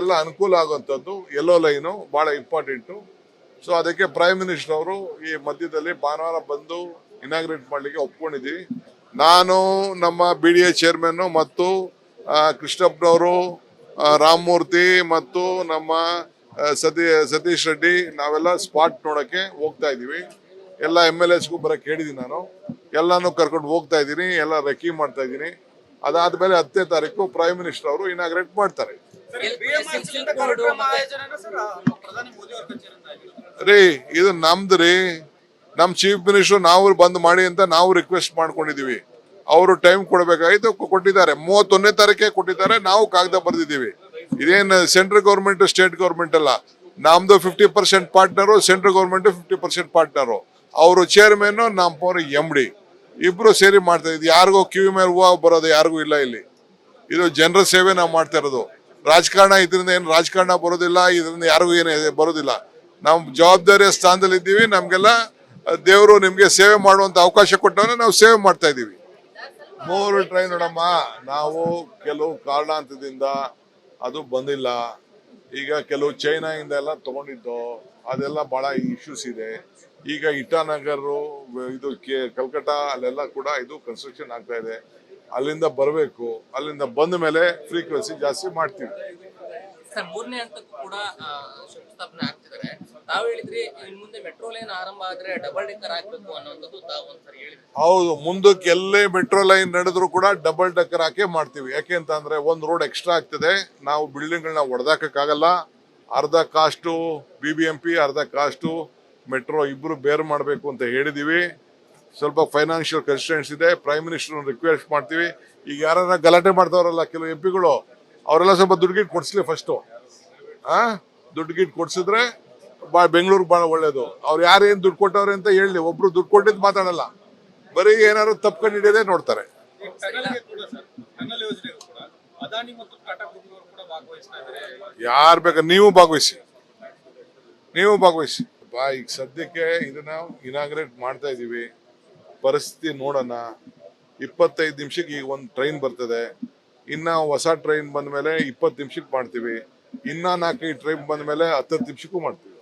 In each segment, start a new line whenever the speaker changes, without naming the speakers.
ಎಲ್ಲ ಅನುಕೂಲ ಆಗುವಂಥದ್ದು ಎಲ್ಲೋ ಲೈನು ಭಾಳ ಇಂಪಾರ್ಟೆಂಟು ಸೊ ಅದಕ್ಕೆ ಪ್ರೈಮ್ ಮಿನಿಸ್ಟರ್ ಅವರು ಈ ಮಧ್ಯದಲ್ಲಿ ಭಾನುವಾರ ಬಂದು ಇನಾಗ್ರೇಟ್ ಮಾಡಲಿಕ್ಕೆ ಒಪ್ಕೊಂಡಿದ್ದೀವಿ. ನಾನು, ನಮ್ಮ ಬಿ ಡಿ ಎ ಚೇರ್ಮನ್ನು ಮತ್ತು ಕೃಷ್ಣಪ್ಪನವರು ರಾಮಮೂರ್ತಿ ಮತ್ತು ನಮ್ಮ ಸತಿ, ಸತೀಶ್ ರೆಡ್ಡಿ ನಾವೆಲ್ಲ ಸ್ಪಾಟ್ ನೋಡೋಕ್ಕೆ ಹೋಗ್ತಾ ಇದ್ದೀವಿ. ಎಲ್ಲ ಎಂ ಎಲ್ ಎಸ್ಗೂ ಬರಕ್ಕೆ ಹೇಳಿದ್ದೀನಿ ನಾನು. ಎಲ್ಲನೂ ಕರ್ಕೊಂಡು ಹೋಗ್ತಾ ಇದ್ದೀನಿ, ಎಲ್ಲ ರೆಕ್ಕಿ ಮಾಡ್ತಾ ಇದ್ದೀನಿ. ಅದಾದಮೇಲೆ ಹತ್ತನೇ ತಾರೀಕು ಪ್ರೈಮ್ ಮಿನಿಸ್ಟರ್ ಅವರು ಇನಾಗ್ರೇಟ್ ಮಾಡ್ತಾರೆ. ರೀ ಇದು ನಮ್ದು ರೀ. ನಮ್ ಚೀಫ್ ಮಿನಿಸ್ಟರ್ ನಾವು ಬಂದ್ ಮಾಡಿ ಅಂತ ನಾವು ರಿಕ್ವೆಸ್ಟ್ ಮಾಡ್ಕೊಂಡಿದೀವಿ. ಅವರು ಟೈಮ್ ಕೊಡಬೇಕಾಗಿತ್ತು ಕೊಟ್ಟಿದ್ದಾರೆ. ಮೂವತ್ತೊಂದನೇ ತಾರೀಕೆ ಕೊಟ್ಟಿದ್ದಾರೆ ನಾವು ಕಾಗದ ಬರೆದಿದ್ದೀವಿ. ಇದೇನ್ ಸೆಂಟ್ರಲ್ ಗೌರ್ಮೆಂಟ್ ಸ್ಟೇಟ್ ಗೌರ್ಮೆಂಟ್ ಅಲ್ಲ. ನಮ್ದು fifty percent partner central government fifty percent partner ಅವರು ಚೇರ್ಮನ್ ನಮ್ಮ ಎಂ ಡಿ ಇಬ್ರು ಸೇರಿ ಮಾಡ್ತಾ ಇದ್ವಿ ಯಾರಿಗೋ ಕಿವಿ ಮೇಲೆ ಹೂವು ಬರೋದು ಯಾರಿಗೂ ಇಲ್ಲ ಇಲ್ಲಿ. ಇದು ಜನರ ಸೇವೆ ನಾವು ಮಾಡ್ತಾ ಇರೋದು. ರಾಜಕಾರಣ ಇದರಿಂದ ಏನು ರಾಜಕಾರಣ ಬರೋದಿಲ್ಲ, ಇದರಿಂದ ಯಾರಿಗೂ ಏನು ಬರೋದಿಲ್ಲ. ನಾವು ಜವಾಬ್ದಾರಿಯ ಸ್ಥಾನದಲ್ಲಿ ಇದ್ದೀವಿ, ನಮಗೆಲ್ಲ ದೇವರು ನಿಮಗೆ ಸೇವೆ ಮಾಡುವಂಥ ಅವಕಾಶ ಕೊಟ್ಟವನ್ನ ನಾವು ಸೇವೆ ಮಾಡ್ತಾ ಇದ್ದೀವಿ. ಮೂರು ಟ್ರೈನ್ ನೋಡಮ್ಮ, ನಾವು ಕೆಲವು ಕಾರಣಾಂತದಿಂದ ಅದು ಬಂದಿಲ್ಲ. ಈಗ ಕೆಲವು ಚೈನಾಯಿಂದ ಎಲ್ಲ ತಗೊಂಡಿದ್ದು, ಅದೆಲ್ಲ ಬಹಳ ಇಶ್ಯೂಸ್ ಇದೆ. ಈಗ ಇಟಾನಗರು ಇದು ಕೆ ಕಲ್ಕಟ್ಟ ಅಲ್ಲೆಲ್ಲ ಕೂಡ ಇದು ಕನ್ಸ್ಟ್ರಕ್ಷನ್ ಆಗ್ತಾ ಇದೆ. ಅಲ್ಲಿಂದ ಬರಬೇಕು ಅಲ್ಲಿಂದ ಬಂದ ಮೇಲೆ ಫ್ರೀಕ್ವೆನ್ಸಿ ಜಾಸ್ತಿ ಮಾಡ್ತೀವಿ.
ಸರ್ ಮೂರನೇ ಹಂತಕ್ಕೂ ಕೂಡ ಆ, ಶಂಕುಸ್ಥಾಪನೆ ಆಗ್ತಿದ್ದಾರೆ. ತಾವು ಹೇಳಿದ್ರಿ ಇನ್ ಮುಂದೆ ಮೆಟ್ರೋ ಲೈನ್ ಆರಂಭ ಆದ್ರೆ ಡಬಲ್ ಡೆಕ್ಕರ್ ಆಗ್ಬೇಕು ಅನ್ನೋಂಥದ್ದು ತಾವು ಒಂದ್ಸರಿ ಹೇಳಿದ್ರಿ.
ಹೌದು ಮುಂದಕ್ಕೆ ಎಲ್ಲೇ ಮೆಟ್ರೋ ಲೈನ್ ನಡೆದ್ರು ಕೂಡ ಡಬಲ್ ಡಕ್ಕರ್ ಹಾಕೇ ಮಾಡ್ತೀವಿ. ಯಾಕೆ ಅಂತ ಅಂದ್ರೆ ಒಂದು ರೋಡ್ ಎಕ್ಸ್ಟ್ರಾ ಆಗ್ತದೆ. ನಾವು ಬಿಲ್ಡಿಂಗ್ಗಳನ್ನ ಹೊಡೆದಾಕಕ್ಕಾಗಲ್ಲ ಅರ್ಧ cost B B M P ಅರ್ಧ ಕಾಸ್ಟು ಮೆಟ್ರೋ ಇಬ್ರು ಬೇರ್ ಮಾಡಬೇಕು ಅಂತ ಹೇಳಿದೀವಿ. ಸ್ವಲ್ಪ ಫೈನಾನ್ಷಿಯಲ್ ಕನ್ಸ್ಟೆಂಟ್ಸ್ ಇದೆ ಪ್ರೈಮ್ ಮಿನಿಸ್ಟರ್ ರಿಕ್ವೆಸ್ಟ್ ಮಾಡ್ತೀವಿ. ಈಗ ಯಾರನ್ನ ಗಲಾಟೆ ಮಾಡ್ತಾವ್ರಲ್ಲ ಕೆಲವು ಎಂ ಪಿಗಳು ಅವರೆಲ್ಲ ಸ್ವಲ್ಪ ದುಡ್ಡು ಗಿಟ್ಟು ಕೊಡಿಸ್ಲಿ ಫಸ್ಟು ಆ? ದುಡ್ಡು ಕೊಡಿಸಿದ್ರೆ ಬಾ, ಬೆಂಗಳೂರು ಭಾಳ ಒಳ್ಳೇದು. ಅವ್ರು ಯಾರೇನು ದುಡ್ಡು ಕೊಟ್ಟವ್ರೆ ಅಂತ ಹೇಳಿ, ಒಬ್ರು ದುಡ್ಡು ಕೊಟ್ಟಿದ್ದು ಮಾತಾಡಲ್ಲ. ಬರೀ ಏನಾದ್ರು ಹಿಡಿಯೋದೇ ನೋಡ್ತಾರೆ
ಟನಲ್ಗೆ ಕೂಡ ಭಾಗವಹಿಸ್ತಾ ಇದ್ದಾರೆ
ಯಾರು ಬೇಕ? ನೀವು ಭಾಗವಹಿಸಿ. ನೀವು ಭಾಗವಹಿಸಿ. ಬಾ, ಈಗ ಸದ್ಯಕ್ಕೆ ಇದನ್ನ ಇನಾಗ್ರೇಟ್ ಮಾಡ್ತಾ ಇದೀವಿ. ಪರಿಸ್ಥಿತಿ ನೋಡೋಣ. ಇಪ್ಪತ್ತೈದು ನಿಮಿಷಕ್ಕೆ ಈಗ ಒಂದು ಟ್ರೈನ್ ಬರ್ತದೆ. ಇನ್ನ ಹೊಸ ಟ್ರೈನ್ ಬಂದ ಮೇಲೆ ಇಪ್ಪತ್ತು ನಿಮಿಷಕ್ಕೆ ಮಾಡ್ತೀವಿ. ಇನ್ನ ನಾಲ್ಕೈದು ಟ್ರೈನ್ ಬಂದ ಮೇಲೆ ಹತ್ತು ನಿಮಿಷಕ್ಕೂ ಮಾಡ್ತೀವಿ.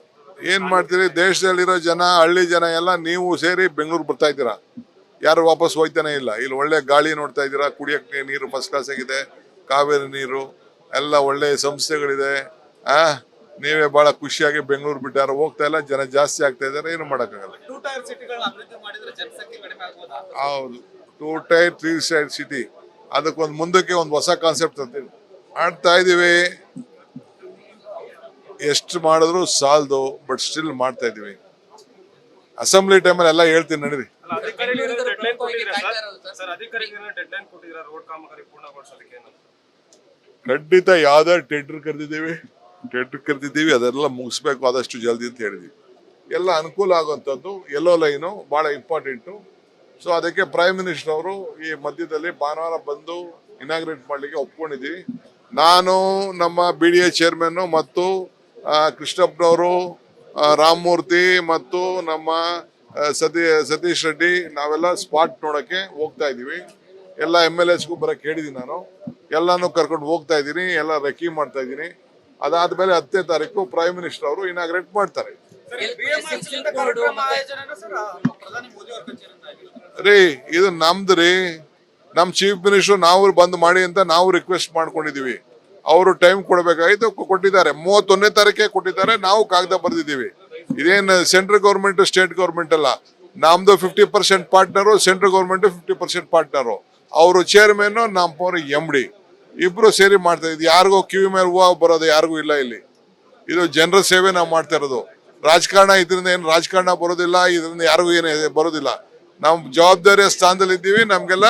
ಏನ್ ಮಾಡ್ತೀರಿ? ದೇಶದಲ್ಲಿರೋ ಜನ, ಹಳ್ಳಿ ಜನ ಎಲ್ಲ ನೀವು ಸೇರಿ ಬೆಂಗಳೂರು ಬರ್ತಾ ಇದ್ದೀರಾ? ಯಾರು ವಾಪಸ್ ಹೋಯ್ತಾನೆ ಇಲ್ಲ. ಇಲ್ಲಿ ಒಳ್ಳೆ ಗಾಳಿ ನೋಡ್ತಾ ಇದ್ದೀರಾ? ಕುಡಿಯೋಕ್ಕೆ ನೀರು ಫಸ್ಟ್ ಕ್ಲಾಸ್ ಆಗಿದೆ. ಕಾವೇರಿ ನೀರು, ಎಲ್ಲ ಒಳ್ಳೆ ಸಂಸ್ಥೆಗಳಿದೆ. ಆ, ನೀವೇ ಬಹಳ ಖುಷಿಯಾಗಿ ಬೆಂಗಳೂರು ಬಿಟ್ಟಾರ. ಹೋಗ್ತಾ ಇಲ್ಲ, ಜನ ಜಾಸ್ತಿ ಆಗ್ತಾ ಇದಾರೆ ಏನು ಮಾಡೋಕ್ಕಾಗಲ್ಲ. ಹೌದು. Two tier three side city ಅದಕ್ಕೊಂದು ಮುಂದಕ್ಕೆ ಒಂದು ಹೊಸ ಕಾನ್ಸೆಪ್ಟ್ ಅಂತೇಳಿ ಮಾಡ್ತಾ ಇದೀವಿ. ಎಷ್ಟು ಮಾಡಿದ್ರು ಸಾಲದು ಬಟ್ ಸ್ಟಿಲ್ ಮಾಡ್ತಾ ಇದೀವಿ. ಅಸೆಂಬ್ಲಿ ಟೈಮಲ್ಲಿ ಎಲ್ಲ ಹೇಳ್ತೀನಿ ನಡೀರಿ. ಖಂಡಿತ ಯಾವ್ದಾದ್ರು ಟೆಂಡರ್ ಕರೆದಿದ್ದೀವಿ ಟೆಂಡರ್ ಕರೆದಿದ್ದೀವಿ ಅದೆಲ್ಲ ಮುಗಿಸ್ಬೇಕು ಆದಷ್ಟು ಜಲ್ದಿ ಅಂತ ಹೇಳಿದೀವಿ. ಎಲ್ಲ ಅನುಕೂಲ ಆಗುವಂಥದ್ದು ಎಲ್ಲೋ ಲೈನು ಭಾಳ ಇಂಪಾರ್ಟೆಂಟು ಸೊ ಅದಕ್ಕೆ ಪ್ರೈಮ್ ಮಿನಿಸ್ಟರ್ ಅವರು ಈ ಮಧ್ಯದಲ್ಲಿ ಭಾನುವಾರ ಬಂದು ಇನಾಗ್ರೇಟ್ ಮಾಡಲಿಕ್ಕೆ ಒಪ್ಕೊಂಡಿದ್ದೀವಿ. ನಾನು ನಮ್ಮ ಬಿ ಡಿ ಎ ಚೇರ್ಮನ್ನು ಮತ್ತು ಕೃಷ್ಣಪ್ಪನವರು ರಾಮಮೂರ್ತಿ ಮತ್ತು ನಮ್ಮ ಸತಿ ಸತೀಶ್ ರೆಡ್ಡಿ ನಾವೆಲ್ಲ ಸ್ಪಾಟ್ ನೋಡೋಕ್ಕೆ ಹೋಗ್ತಾ ಇದ್ದೀವಿ. ಎಲ್ಲ ಎಂ ಎಲ್ ಎಸ್ಗೂ ಬರೋಕ್ಕೆ ಹೇಳಿದ್ದೀನಿ ನಾನು. ಎಲ್ಲನೂ ಕರ್ಕೊಂಡು ಹೋಗ್ತಾ ಇದ್ದೀನಿ ಎಲ್ಲ ರೆಕಿ ಮಾಡ್ತಾ ಇದ್ದೀನಿ. ಅದಾದ್ಮೇಲೆ ಹತ್ತನೇ ತಾರೀಕು ಪ್ರೈಮ್ ಮಿನಿಸ್ಟರ್ ಅವರು ಇನಾಗ್ರೇಟ್ ಮಾಡ್ತಾರೆ. ರೀ ಇದು ನಮ್ದು ರೀ ನಮ್ ಚೀಫ್ ಮಿನಿಸ್ಟರ್ ನಾವು ಬಂದ್ ಮಾಡಿ ಅಂತ ನಾವು ರಿಕ್ವೆಸ್ಟ್ ಮಾಡ್ಕೊಂಡಿದೀವಿ. ಅವರು ಟೈಮ್ ಕೊಡಬೇಕಾಗಿತ್ತು ಕೊಟ್ಟಿದ್ದಾರೆ. ಮೂವತ್ತೊಂದನೇ ತಾರೀಕೆ ಕೊಟ್ಟಿದ್ದಾರೆ, ನಾವು ಕಾಗದ ಬರೆದಿದ್ದೀವಿ. ಇದೇನ್ ಸೆಂಟ್ರಲ್ ಗೌರ್ಮೆಂಟ್ ಸ್ಟೇಟ್ ಗೌರ್ಮೆಂಟ್ ಅಲ್ಲ. ನಮ್ದು fifty percent partner central government fifty percent partner ಅವರು ಚೇರ್ಮನ್ ನಮ್ಮ ಎಂ ಡಿ ಇಬ್ರು ಸೇರಿ ಮಾಡ್ತಾ ಇದ್ವಿ ಯಾರಿಗೋ ಕಿವಿ ಮೇಲೆ ಹೂವು ಬರೋದು ಯಾರಿಗೂ ಇಲ್ಲ ಇಲ್ಲಿ. ಇದು ಜನರ ಸೇವೆ ನಾವು ಮಾಡ್ತಾ ಇರೋದು. ರಾಜಕಾರಣ ಇದರಿಂದ ಏನು ರಾಜಕಾರಣ ಬರೋದಿಲ್ಲ, ಇದರಿಂದ ಯಾರಿಗೂ ಏನು ಬರೋದಿಲ್ಲ. ನಾವು ಜವಾಬ್ದಾರಿಯ ಸ್ಥಾನದಲ್ಲಿ ಇದ್ದೀವಿ, ನಮ್ಗೆಲ್ಲ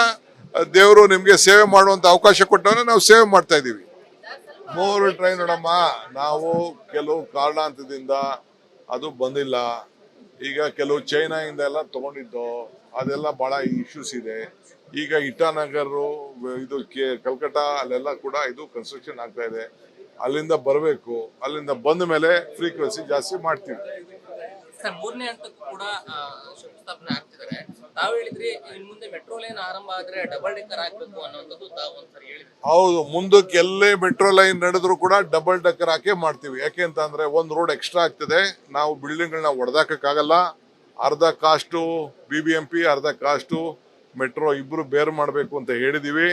ದೇವರು ನಿಮಗೆ ಸೇವೆ ಮಾಡುವಂತ ಅವಕಾಶ ಕೊಟ್ಟವನ್ನ ನಾವು ಸೇವೆ ಮಾಡ್ತಾ ಇದ್ದೀವಿ. ಮೂರು ಟ್ರೈನ್ ನೋಡಮ್ಮ, ನಾವು ಕೆಲವು ಕಾರಣಾಂತದಿಂದ ಅದು ಬಂದಿಲ್ಲ. ಈಗ ಕೆಲವು ಚೈನಾಯಿಂದ ಎಲ್ಲ ತಗೊಂಡಿದ್ದು, ಅದೆಲ್ಲ ಬಹಳ ಇಶ್ಯೂಸ್ ಇದೆ. ಈಗ ಇಟಾನಗರು ಇದು ಕೆ ಕಲ್ಕಟ್ಟ ಅಲ್ಲೆಲ್ಲ ಕೂಡ ಇದು ಕನ್ಸ್ಟ್ರಕ್ಷನ್ ಆಗ್ತಾ ಇದೆ. ಅಲ್ಲಿಂದ ಬರಬೇಕು, ಅಲ್ಲಿಂದ ಬಂದ ಮೇಲೆ ಫ್ರೀಕ್ವೆನ್ಸಿ ಜಾಸ್ತಿ ಮಾಡ್ತೀವಿ.
ಮೂರನೇ ಹಂತಕ್ಕೂ ಕೂಡ ಶಂಕುಸ್ಥಾಪನೆ ಆಗ್ತಿದ್ದಾರೆ. ತಾವು ಹೇಳಿದ್ರಿ, ಇನ್ ಮುಂದೆ ಮೆಟ್ರೋ ಲೈನ್ ಆರಂಭ ಆದ್ರೆ ಡಬಲ್ ಡೆಕ್ಕರ್ ಹಾಕ್ಬೇಕು ತಾವು ಒಂದ್ಸರಿ ಹೇಳಿದ್ರಿ.
ಹೌದು, ಮುಂದಕ್ಕೆ ಎಲ್ಲೇ ಮೆಟ್ರೋ ಲೈನ್ ನಡೆದ್ರು ಕೂಡ ಡಬಲ್ ಡೆಕ್ಕರ್ ಹಾಕಿ ಮಾಡ್ತೀವಿ. ಯಾಕೆ ಅಂತ ಅಂದ್ರೆ ಒಂದು ರೋಡ್ ಎಕ್ಸ್ಟ್ರಾ ಆಗ್ತದೆ. ನಾವು ಬಿಲ್ಡಿಂಗ್ಗಳನ್ನ ಹೊಡೆದಾಕಕ್ಕಾಗಲ್ಲ ಅರ್ಧ cost B B M P ಅರ್ಧ ಕಾಸ್ಟು ಮೆಟ್ರೋ ಇಬ್ರು ಬೇರ್ ಮಾಡಬೇಕು ಅಂತ ಹೇಳಿದೀವಿ.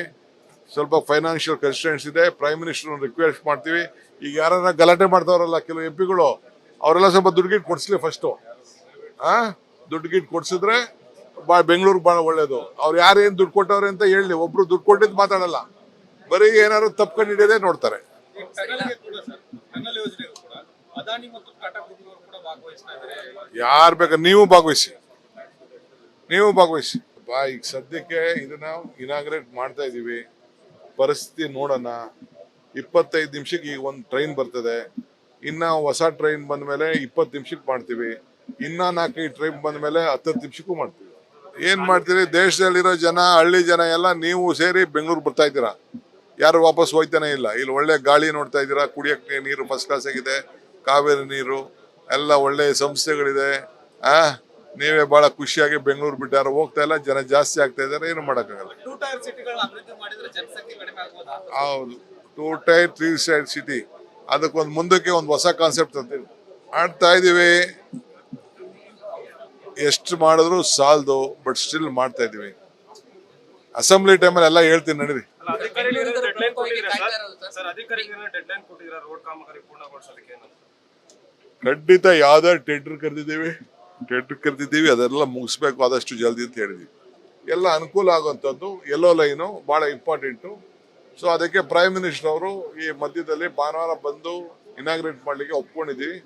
ಸ್ವಲ್ಪ ಫೈನಾನ್ಷಿಯಲ್ ಕನ್ಸ್ಟೆಂಟ್ಸ್ ಇದೆ. ಪ್ರೈಮ್ ಮಿನಿಸ್ಟರ್ ರಿಕ್ವೆಸ್ಟ್ ಮಾಡ್ತೀವಿ. ಈಗ ಯಾರನ್ನ ಗಲಾಟೆ ಮಾಡ್ತಾವ್ರಲ್ಲ ಕೆಲವು ಎಂ ಪಿಗಳು ಅವರೆಲ್ಲ ಸ್ವಲ್ಪ ದುಡ್ಡು ಕೊಡಿಸ್ಲಿ ಫಸ್ಟು ಆ? ದುಡ್ಡು ಕೊಡಿಸಿದ್ರೆ ಬೆಂಗಳೂರು ಭಾಳ ಒಳ್ಳೇದು. ಅವ್ರು ಯಾರೇನು ದುಡ್ಡು ಕೊಟ್ಟವ್ರೆ ಅಂತ ಹೇಳಿ, ಒಬ್ರು ದುಡ್ಡು ಕೊಟ್ಟಿದ್ದು ಮಾತಾಡಲ್ಲ. ಬರೀ ಏನಾದ್ರು ಹಿಡಿಯೋದೇ ನೋಡ್ತಾರೆ.
ಟನಲ್ಗೆ ಕೂಡ ಭಾಗವಹಿಸ್ತಾ ಇದ್ದಾರೆ
ಯಾರು ಬೇಕ? ನೀವು ಭಾಗವಹಿಸಿ. ನೀವು ಭಾಗವಹಿಸಿ. ಬಾ, ಈಗ ಸದ್ಯಕ್ಕೆ ಇದನ್ನ ಇನಾಗ್ರೇಟ್ ಮಾಡ್ತಾ ಇದೀವಿ. ಪರಿಸ್ಥಿತಿ ನೋಡೋಣ. ಇಪ್ಪತ್ತೈದು ನಿಮಿಷಕ್ಕೆ ಈಗ ಒಂದು ಟ್ರೈನ್ ಬರ್ತದೆ. ಇನ್ನ ಹೊಸ ಟ್ರೈನ್ ಬಂದ ಮೇಲೆ ಇಪ್ಪತ್ತು ನಿಮಿಷಕ್ಕೆ ಮಾಡ್ತೀವಿ. ಇನ್ನ ನಾಲ್ಕೈದು ಟ್ರೈನ್ ಬಂದ ಮೇಲೆ ಹತ್ತತ್ತು ನಿಮಿಷಕ್ಕೂ ಮಾಡ್ತೀವಿ. ಏನ್ ಮಾಡ್ತೀರಿ? ದೇಶದಲ್ಲಿರೋ ಜನ ಹಳ್ಳಿ ಜನ ಎಲ್ಲ ನೀವು ಸೇರಿ ಬೆಂಗಳೂರು ಬರ್ತಾ ಇದ್ದೀರಾ? ಯಾರು ವಾಪಸ್ ಹೋಯ್ತಾನೆ ಇಲ್ಲ. ಇಲ್ಲಿ ಒಳ್ಳೆ ಗಾಳಿ ನೋಡ್ತಾ ಇದ್ದೀರಾ? ಕುಡಿಯಕ್ಕೆ ನೀರು ಫಸ್ಟ್ ಕ್ಲಾಸ್ ಆಗಿದೆ. ಕಾವೇರಿ ನೀರು ಎಲ್ಲ ಒಳ್ಳೆ ಸಂಸ್ಥೆಗಳಿದೆ. ಆ ನೀವೇ ಬಹಳ ಖುಷಿಯಾಗಿ ಬೆಂಗಳೂರು ಬಿಟ್ಟಾರ. ಹೋಗ್ತಾ ಇಲ್ಲ ಜನ ಜಾಸ್ತಿ ಆಗ್ತಾ ಇದ್ದಾರೆ. ಏನು ಮಾಡೋಕ್ಕಾಗಲ್ಲ. ಹೌದು. Two tier three side city ಅದಕ್ಕೊಂದು ಮುಂದಕ್ಕೆ ಒಂದು ಹೊಸ ಕಾನ್ಸೆಪ್ಟ್ ಅಂತೀವಿ ಆಡ್ತಾ ಇದೀವಿ. ಎಷ್ಟು ಮಾಡಿದ್ರು ಸಾಲದು ಬಟ್ ಸ್ಟಿಲ್ ಮಾಡ್ತಾ ಇದೀವಿ ಅಸೆಂಬ್ಲಿ ಟೈಮಲ್ಲಿ ಎಲ್ಲ ಹೇಳ್ತೀನಿ ನಡೀರಿ. ಖಂಡಿತ ಯಾವ್ದಾರು ಟೆಂಡರ್ ಕರೆದಿದ್ದೀವಿ. ಟೆಂಡರ್ ಕರೆದಿದ್ದೀವಿ ಅದೆಲ್ಲ ಮುಗಿಸ್ಬೇಕು ಆದಷ್ಟು ಜಲ್ದಿ ಅಂತ ಹೇಳಿದ್ವಿ. ಎಲ್ಲ ಅನುಕೂಲ ಆಗುವಂಥದ್ದು ಎಲ್ಲೋ ಲೈನು ಭಾಳ ಇಂಪಾರ್ಟೆಂಟು ಸೊ ಅದಕ್ಕೆ ಪ್ರೈಮ್ ಮಿನಿಸ್ಟರ್ ಅವರು ಈ ಮಧ್ಯದಲ್ಲಿ ಭಾನುವಾರ ಬಂದು ಇನಾಗ್ರೇಟ್ ಮಾಡಲಿಕ್ಕೆ ಒಪ್ಕೊಂಡಿದ್ದೀವಿ.